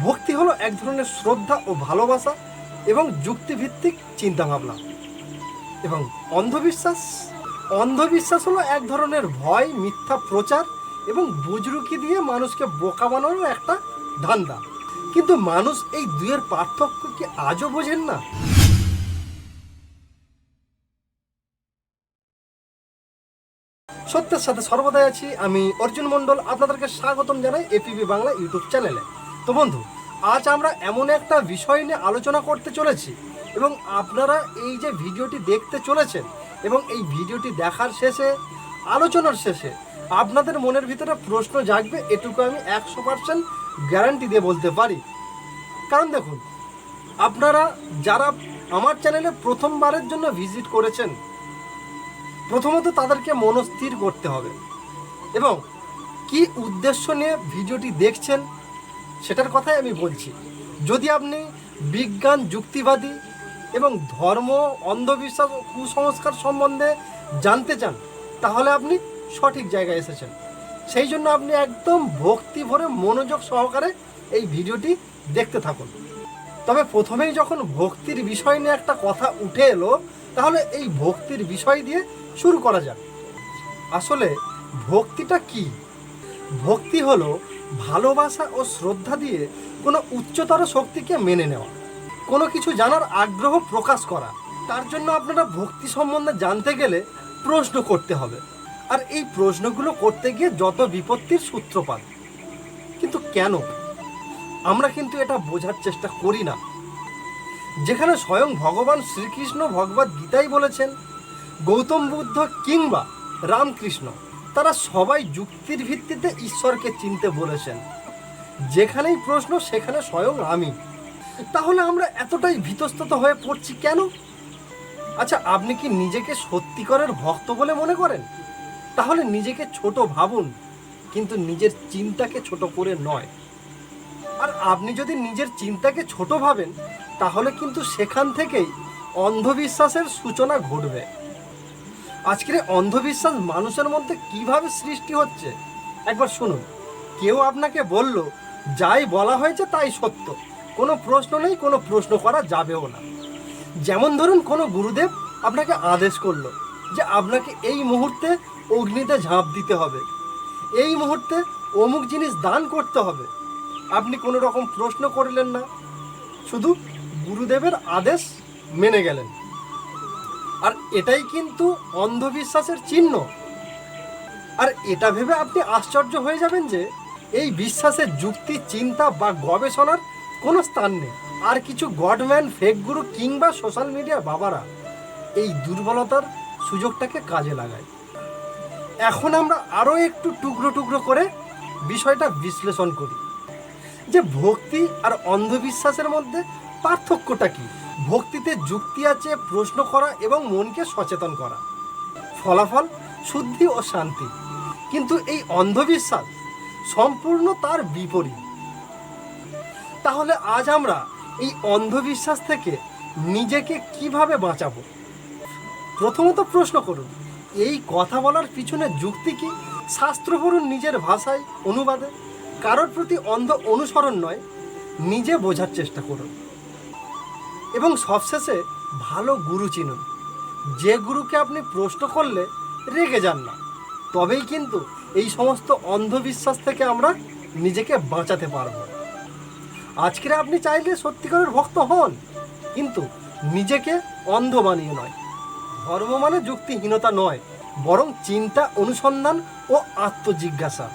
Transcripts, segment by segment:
ভক্তি হলো এক ধরনের শ্রদ্ধা ও ভালোবাসা এবং যুক্তিভিত্তিক চিন্তাভাবনা। এবং অন্ধবিশ্বাস অন্ধবিশ্বাস হলো এক ধরনের ভয়, মিথ্যা প্রচার এবং বুজরুকি দিয়ে মানুষকে বোকা বানানোর একটা ধান্দা। কিন্তু মানুষ এই দুয়ের পার্থক্য কি আজও বোঝেন না? সত্যের সাথে সর্বদাই আছি। আমি অর্জুন মণ্ডল, আপনাদেরকে স্বাগতম জানাই এপিবি বাংলা ইউটিউব চ্যানেলে। তো বন্ধু, আজ আমরা এমন একটা বিষয় নিয়ে আলোচনা করতে চলেছি এবং আপনারা এই যে ভিডিওটি দেখতে চলেছেন এবং এই ভিডিওটি দেখার শেষে, আলোচনার শেষে আপনাদের মনের ভিতরে প্রশ্ন জাগবে, এটুকু আমি একশো পার্সেন্ট গ্যারান্টি দিয়ে বলতে পারি। কারণ দেখুন, আপনারা যারা আমার চ্যানেলে প্রথমবারের জন্য ভিজিট করেছেন, প্রথমত তাদেরকে মনস্থির করতে হবে। এবং কি উদ্দেশ্য নিয়ে ভিডিওটি দেখছেন সেটার কথাই আমি বলছি। যদি আপনি বিজ্ঞান, যুক্তিবাদী এবং ধর্ম, অন্ধবিশ্বাস ও কুসংস্কার সম্বন্ধে জানতে চান, তাহলে আপনি সঠিক জায়গায় এসেছেন। সেই জন্য আপনি একদম ভক্তি ভরে মনোযোগ সহকারে এই ভিডিওটি দেখতে থাকুন। তবে প্রথমেই যখন ভক্তির বিষয় নিয়ে একটা কথা উঠে এলো, তাহলে এই ভক্তির বিষয় দিয়ে শুরু করা যাক। আসলে ভক্তিটা কি? ভক্তি হলো ভালোবাসা ও শ্রদ্ধা দিয়ে কোনো উচ্চতর শক্তিকে মেনে নেওয়া, কোনো কিছু জানার আগ্রহ প্রকাশ করা, তার জন্য আপনারা ভক্তি সম্বন্ধে জানতে গেলে প্রশ্ন করতে হবে। আর এই প্রশ্নগুলো করতে গিয়ে যত বিপত্তির সূত্রপাত, কিন্তু কেন? আমরা কিন্তু এটা বোঝার চেষ্টা করি না। যেখানে স্বয়ং ভগবান শ্রীকৃষ্ণ ভগবত গীতাই বলেছেন, গৌতম বুদ্ধ কিংবা রামকৃষ্ণ তারা সবাই যুক্তির ভিত্তিতে ঈশ্বরকে চিনতে বলেছেন। যেখানেই প্রশ্ন, সেখানে স্বয়ং আমি। তাহলে আমরা এতটাই ভীতস্তত হয়ে পড়ছি কেন? আচ্ছা আপনি কি নিজেকে সত্যিকারের ভক্ত বলে মনে করেন? তাহলে নিজেকে ছোট ভাবুন, কিন্তু নিজের চিন্তাকে ছোট করে নয়। আর আপনি যদি নিজের চিন্তাকে ছোট ভাবেন, তাহলে কিন্তু সেখান থেকেই অন্ধবিশ্বাসের সূচনা ঘটবে। আজকের অন্ধবিশ্বাস মানুষের মধ্যে কীভাবে সৃষ্টি হচ্ছে? একবার শুনুন। কেউ আপনাকে বলল, যাই বলা হয়েছে তাই সত্য। কোনো প্রশ্ন নেই, কোনো প্রশ্ন করা যাবেও না। যেমন ধরুন, কোনো গুরুদেব আপনাকে আদেশ করল যে আপনাকে এই মুহূর্তে অগ্নিতে ঝাঁপ দিতে হবে। এই মুহূর্তে অমুক জিনিস দান করতে হবে। আপনি কোনো রকম প্রশ্ন করলেন না। শুধু গুরুদেবের আদেশ মেনে গেলেন। আর এটাই কিন্তু অন্ধবিশ্বাসের চিহ্ন। আর এটা ভেবে আপনি আশ্চর্য হয়ে যাবেন যে, এই বিশ্বাসের যুক্তি, চিন্তা বা গবেষণার কোনো স্থান নেই। আর কিছু গডম্যান ফেক গুরু কিংবা সোশ্যাল মিডিয়া বাবারা এই দুর্বলতার সুযোগটাকে কাজে লাগায়। এখন আমরা আরও একটু টুকরো টুকরো করে বিষয়টা বিশ্লেষণ করি যে ভক্তি আর অন্ধবিশ্বাসের মধ্যে পার্থক্যটা কি? ভক্তিতে যুক্তি আছে, প্রশ্ন করা এবং মনকে সচেতন করা। ফলাফল শুদ্ধি ও শান্তি। কিন্তু এই অন্ধবিশ্বাস সম্পূর্ণ তার বিপরীত। তাহলে আজ আমরা এই অন্ধবিশ্বাস থেকে নিজেকে কীভাবে বাঁচাবো? প্রথমত প্রশ্ন করুন, এই কথা বলার পিছনে যুক্তি কি? শাস্ত্র পড়ুন নিজের ভাষায়, অনুবাদে। কারোর প্রতি অন্ধ অনুসরণ নয়, নিজে বোঝার চেষ্টা করুন। এবং সবশেষে ভালো গুরু চিনুন। যে গুরুকে আপনি প্রশ্ন করলে রেগে যান না। তবেই কিন্তু এই সমস্ত অন্ধবিশ্বাস থেকে আমরা নিজেকে বাঁচাতে পারব। আজকের আপনি চাইলে সত্যিকারের ভক্ত হন, কিন্তু নিজেকে অন্ধ বানিয়ে নয়। ধর্ম মানে যুক্তিহীনতা নয়, বরং চিন্তা, অনুসন্ধান ও আত্মজিজ্ঞাসা।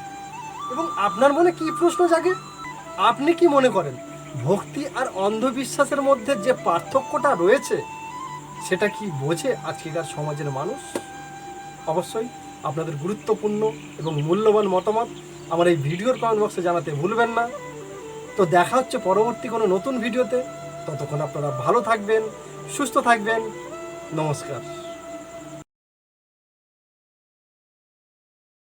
এবং আপনার মনে কি প্রশ্ন জাগে? আপনি কি মনে করেন? ভক্তি আর অন্ধবিশ্বাসের মধ্যে যে পার্থক্যটা রয়েছে, সেটা কি বোঝে আজকেকার সমাজের মানুষ? অবশ্যই আপনাদের গুরুত্বপূর্ণ এবং মূল্যবান মতামত আমার এই ভিডিওর কমেন্ট বক্সে জানাতে ভুলবেন না। তো দেখা হচ্ছে পরবর্তী কোনো নতুন ভিডিওতে। ততক্ষণ আপনারা ভালো থাকবেন, সুস্থ থাকবেন। নমস্কার।